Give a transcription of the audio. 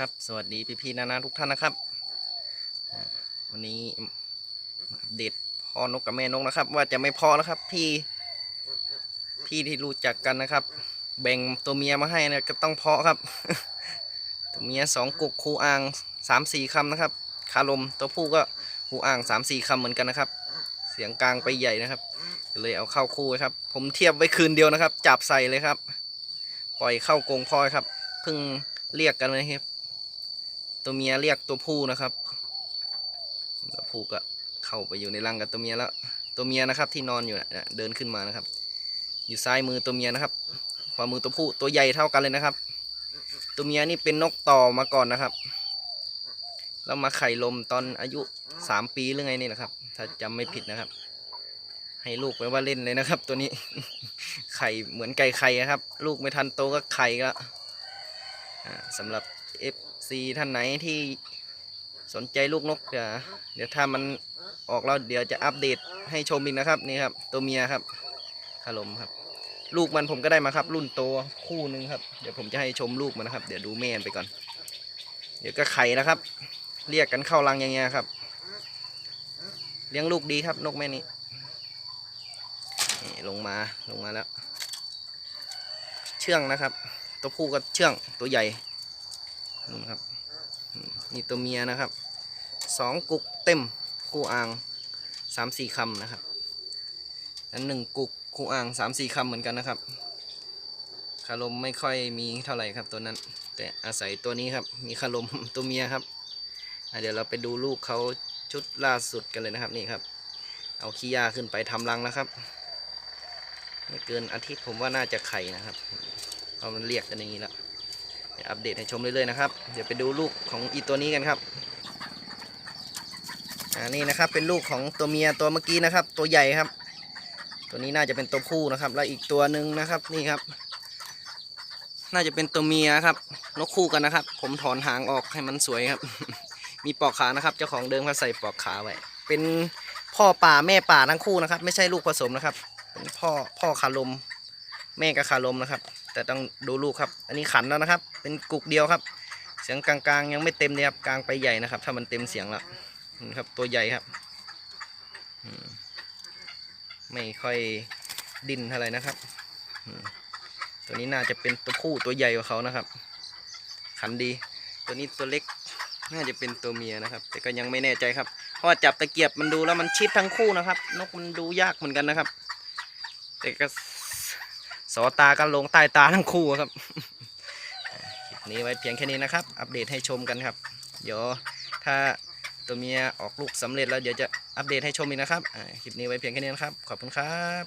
ครับ สวัสดีพี่พี่นานาทุกท่านนะครับ วันนี้มาอัปเดพ่อนกกับแม่นกนะครับ ว่าจะไม่พอแล้วครับ พี่ พี่ที่รู้จักกันนะครับ แบ่งตัวเมียมาให้นะก็ต้องเพาะครับ ตัวเมียสองกุกคูอ่างสามสี่คำนะครับ คาลมตัวผู้ก็คูอ่างสามสี่คำเหมือนกันนะครับ เสียงกลางไปใหญ่นะครับ เลยเอาเข้าคู่ครับ ผมเทียบไว้คืนเดียวนะครับ จับใส่เลยครับ ปล่อยเข้ากรงพลอยครับเพิ่งเรียกกันเลยครับ ตัวเมียเรียกตัวผู้นะครับตัวผู้ก็เข้าไปอยู่ในรังกับตัวเมียแล้ว ตัวเมียนะครับที่นอนอยู่นะเดินขึ้นมานะครับ อยู่ซ้ายมือตัวเมียนะครับขวามือตัวผู้ตัวใหญ่เท่ากันเลยนะครับ ตัวเมียนี่เป็นนกต่อมาก่อนนะครับแล้วมาไข่ลมตอนอายุสามปีหรือไงนี่แหละครับ ถ้าจำไม่ผิดนะครับ ให้ลูกไปว่าเล่นเลยนะครับ ตัวนี้ ไข่เหมือนไก่ไข่ครับ ลูกไม่ทันโตก็ไข่แล้ว สำหรับ FC ท่านไหนที่สนใจลูกนกเดี๋ยวเดี๋ยวถ้ามันออกแล้วเดี๋ยวจะอัปเดตให้ชมอีกนะครับนี่ครับ ตัวเมียครับคารมครับ ลูกมันผมก็ได้มาครับ รุ่นโตคู่หนึ่งครับ เดี๋ยวผมจะให้ชมลูกมันนะครับ เดี๋ยวดูแม่นไปก่อน เดี๋ยวก็ไข่นะครับ เรียกกันเข้ารังอย่างเงี้ยครับ เลี้ยงลูกดีครับนกแม่นี้นี่ลงมาลงมาแล้ว เชื่องนะครับ ตัวผู้ก็เชื่องตัวใหญ่นู่ครับมนี่ตัวเมียนะครับสองกุกเต็มคู่อ่างสามสี่คำนะครับอันหนึ่งกุกคู่อ่างสามสี่คำเหมือนกันนะครับคารมไม่ค่อยมีเท่าไหร่ครับตัวนั้น แต่อาศัยตัวนี้ครับ มีคารมตัวเมียครับเดี๋ยวเราไปดูลูกเขาชุดล่าสุดกันเลยนะครับนี่ครับ เอาขี้ยาขึ้นไปทำรังแล้วครับ ไม่เกินอาทิตย์ผมว่าน่าจะไข่นะครับ เพรามันเรียกกันอย่างนี้แล้วเดี๋ยวอัปเดตให้ชมเรื่อยๆนะครับ เดี๋ยวไปดูลูกของอีตัวนี้กันครับอ่านี่นะครับเป็นลูกของตัวเมียตัวเมื่อกี้นะครับ ตัวใหญ่ครับ ตัวนี้น่าจะเป็นตัวผู้นะครับ แล้วอีกตัวหนึ่งนะครับนี่ครับ น่าจะเป็นตัวเมียครับ นกคู่กันนะครับ ผมถอนหางออกให้มันสวยครับ มีปลอกขานะครับ เจ้าของเดิมเขาใส่ปลอกขาไว้ เป็นพ่อป่าแม่ป่าทั้งคู่นะครับ ไม่ใช่ลูกผสมนะครับ เป็นพ่อพ่อคาลมแม่กับคาลมนะครับ แต่ต้องดูลูกครับ อันนี้ขันแล้วนะครับ เป็นกุกเดียวครับ เสียงกลางๆ ยังไม่เต็มเลยครับกลางไปใหญ่นะครับ ถ้ามันเต็มเสียงแล้วนี่ครับ ตัวใหญ่ครับไม่ค่อยดิ้นเท่าไรนะครับตัวนี้น่าจะเป็นตัวผู้ตัวใหญ่กว่าเขานะครับ ขันดี ตัวนี้ตัวเล็กน่าจะเป็นตัวเมียนะครับ แต่ก็ยังไม่แน่ใจครับ เพราะว่าจับตะเกียบมันดูแล้วมันชิดทั้งคู่นะครับ นกมันดูยากเหมือนกันนะครับ แต่ก็ สอตากันลงใต้ตาทั้งคู่ครับคลิปนี้ไว้เพียงแค่นี้นะครับ อัปเดตให้ชมกันครับ เดี๋ยวถ้าตัวเมียออกลูกสำเร็จแล้วเดี๋ยวจะอัปเดตให้ชมอีกนะครับคลิปนี้ไว้เพียงแค่นี้นะครับ ขอบคุณครับ